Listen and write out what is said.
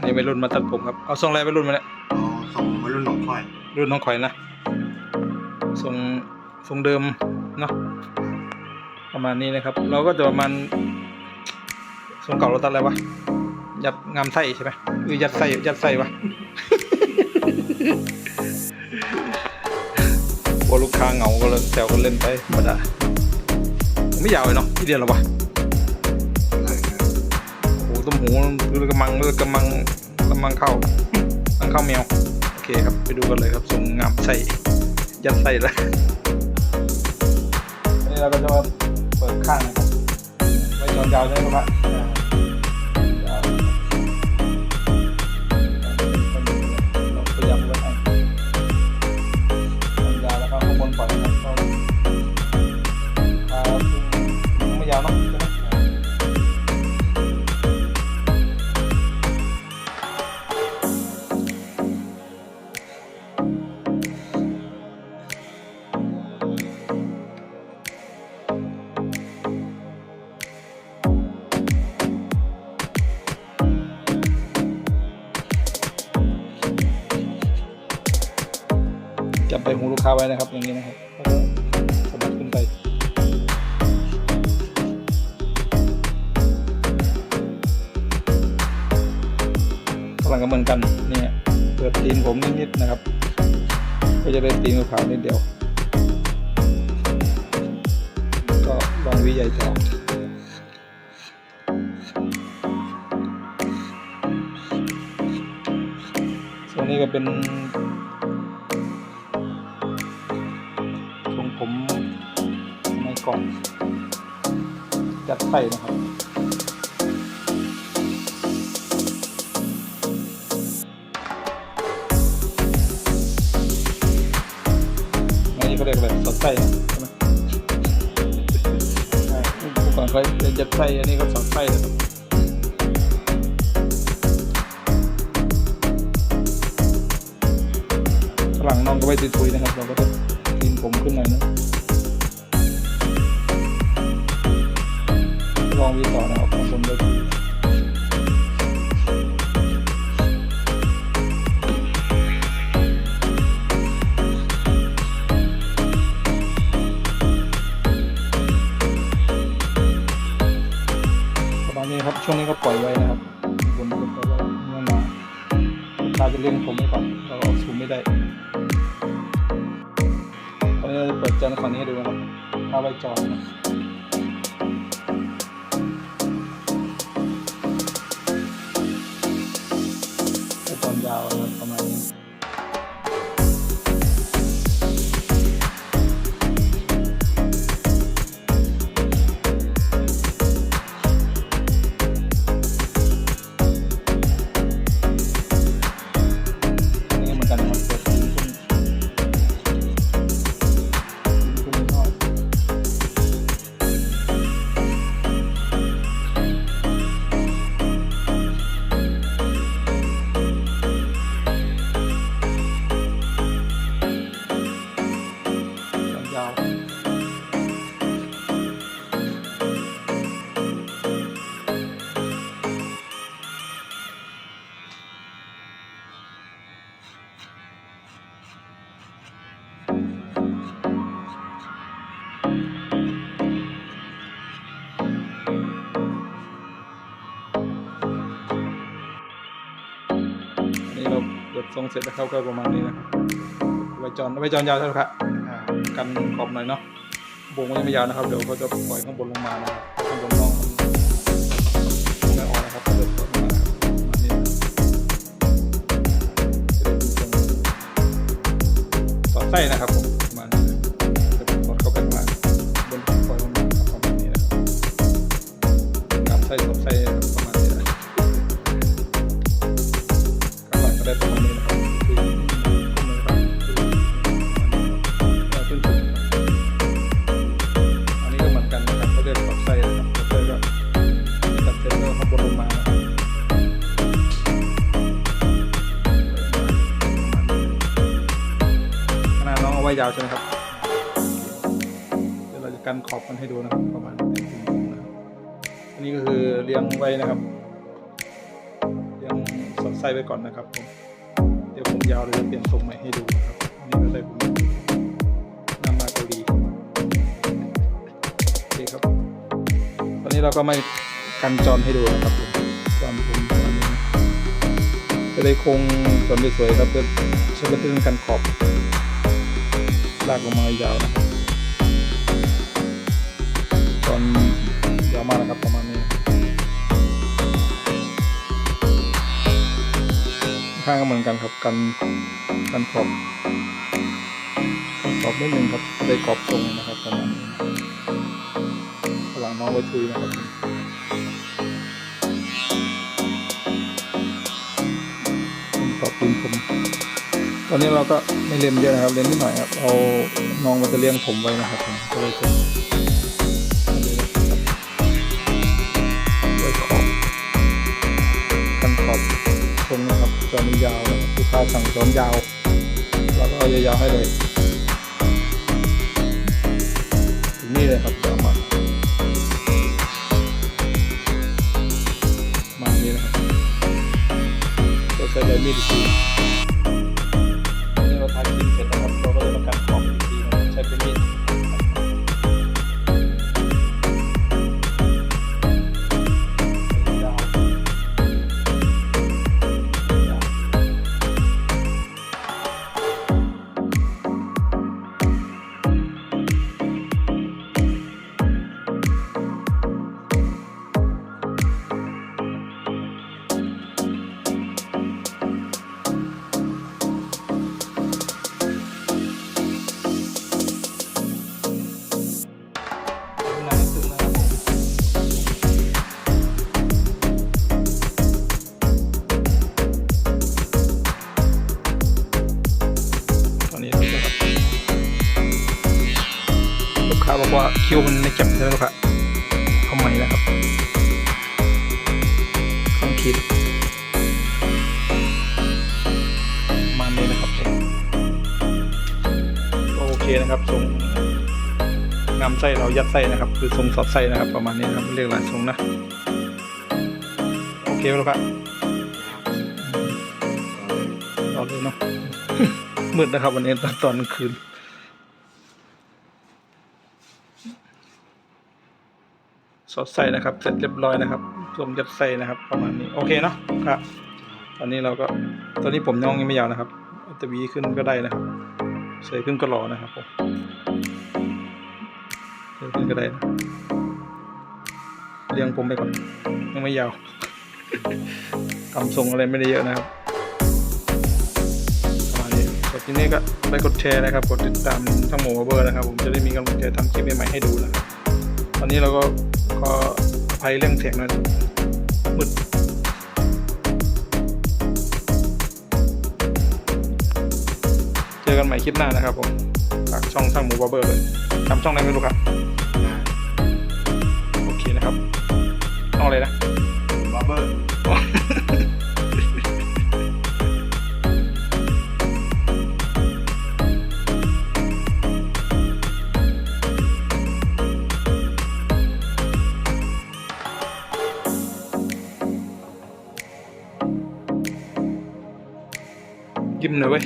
อันนี้วัยรุ่นมาตัดผมครับ เอาทรงอะไรวัยรุ่นมาเนี่ยเอาส่งวัยรุ่นหนองค่อยรุ่นน้องข่อยนะทรงทรงเดิมเนาะประมาณนี้นะครับ เราก็จะประมาณทรงเก่าเราตัดอะไรวะยัดงามไส้ใช่ไหมหรือยัดไส้ยัดไส้วะ ว่าลูกค้าเหงาก็เลยแซวกันเล่นไปธรรมดาไม่ยาวเลยเนาะที่เดียวหรอวะโอ้โห ต้มหูคือกำมังเลือกระมังกระมังเข้ากำมังเข้าแมวโอเคครับไปดูกันเลยครับทรงงามใส่ยัดใส่แล้วนนี้เราก็จะมาเปิดข้างนะครับไว้อนยาวใช่ไหมครับ จับไปหูลูกค้าไว้นะครับ อย่างนี้นะครับแล้วก็สะบัดขึ้นไปข้างหลังก็เหมือนกันนี่เปิดตีนผมนิดๆนะครับ ก็จะได้ตีนขาวนิดเดียว ก็ลองวิใหญ่ต่อส่วนนี้ก็เป็น ล่องจัดไส้นะครับอันนี้เขาเรียกอะไรสอดไส้ใช่ไหมใช่เมื่อก่อนเขาจะจัดไส้อันนี้ก็สอดไส้นะครับข้างหลังน้องก็ไว้ตุยๆนะครับเราก็ ลูกค้าจะเลี้ยงผมไว้ก่อนเราออกซูมไม่ได้ตอนนี้เราจะเปิดจานฝั่งนี้ดูนะครับเอาไวจอนะไว้จอนยาวนะประมาณนี้ ทรงเสร็จแล้วเขาก็ประมาณนี้นะครับไวจอนไวจอนยาวเท่าไหร่ครับกันขอบหน่อยเนาะวงก็ยังไม่ยาวนะครับ เดี๋ยวเขาจะปล่อยข้างบนลงมานะครับข้างบนน้องไม่ออกนะครับเขาจะปล่อยมานะครับนี้จะได้เป็นทรงสอไส้นะครับ ยาวใช่ไหมครับ เดี๋ยวเราจะกันขอบมันให้ดูนะครับประมาณนี้นะอันนี้ก็คือเลี้ยงไว้นะครับเลี้ยงสอดไส้ไว้ก่อนนะครับผมเดี๋ยวผมยาวเลยจะเปลี่ยนทรงใหม่ให้ดูนะครับอันนี่ก็ได้ผมนำมาเกาหลีโอเคครับ ตอนนี้เราก็ไม่กันจรให้ดูนะครับผมจรผมประมาณนี้จะได้คงจรสวยๆครับเพื่อใช้เป็นกันขอบ ลากลงมายาวนะครับจรยาวมากนะครับประมาณนี้ข้างก็เหมือนกันครับกันกันขอบขอบนิดนึงครับได้กรอบทรงนะครับประมาณนี้หว่างน้องไว้ทุยนะครับขอบพิมพ์ผม ตอนนี้เราก็ไม่เล่นเยอะนะครับเล่นนิดหน่อยครับเอาน้องมันจะเลี้ยงผมไว้นะครับผมก็เลยเป็นอันนี้นะครับไว้ขอบกันขอบตรงนะครับจอนี้ยาวนะลูกค้าสั่งจอนยาวเราก็เอายาวๆให้เลยถึงนี่เลยครับจะมามานี้นะครับเราใช้ไดมีดอีกที คิวมันไม่จับใช่ไหมลูกค้าเอาใหม่นะครับต้องคิดมาณนี้นะครับก็โอเคนะครับทรงงามไส้เรายัดไส้นะครับ คือทรงสอดไส้นะครับ ประมาณนี้นะครับเรียกหลายทรงนะโอเคไหมลูกครับรอเลยเนาะมืดนะครับวันนี้ตอนตอนกลางคืน สอดไส้นะครับ เสร็จเรียบร้อยนะครับทรงยัดไส้นะครับ ประมาณนี้โอเคเนาะครับ ตอนนี้เราก็ตอนนี้ผมย่องยังไม่ยาวนะครับเอาแตวีขึ้นก็ได้นะครับเสยขึ้นก็รอนะครับผมเสยขึ้นก็ได้นะเรียงผมไปก่อนยังไม่ยาวทำทรงอะไรไม่ได้เยอะนะครับประมาณนี้แต่ทีนี้ก็ไปกดแชร์นะครับ กดติดตามช่องหมูเบอร์นะครับ ผมจะได้มีกำลังใจทำคลิปใหม่ๆให้ดูนะครับตอนนี้เราก็ ขออภัยเรื่องเสียงหน่อยนะมืดเจอกันใหม่คลิปหน้านะครับผมฝากช่องช่างหมูบาร์เบอร์เลยจำช่องได้ไหมลูกครับโอเคนะครับช่องอะไรนะบาร์เบอร์ มหน่อยเว้ย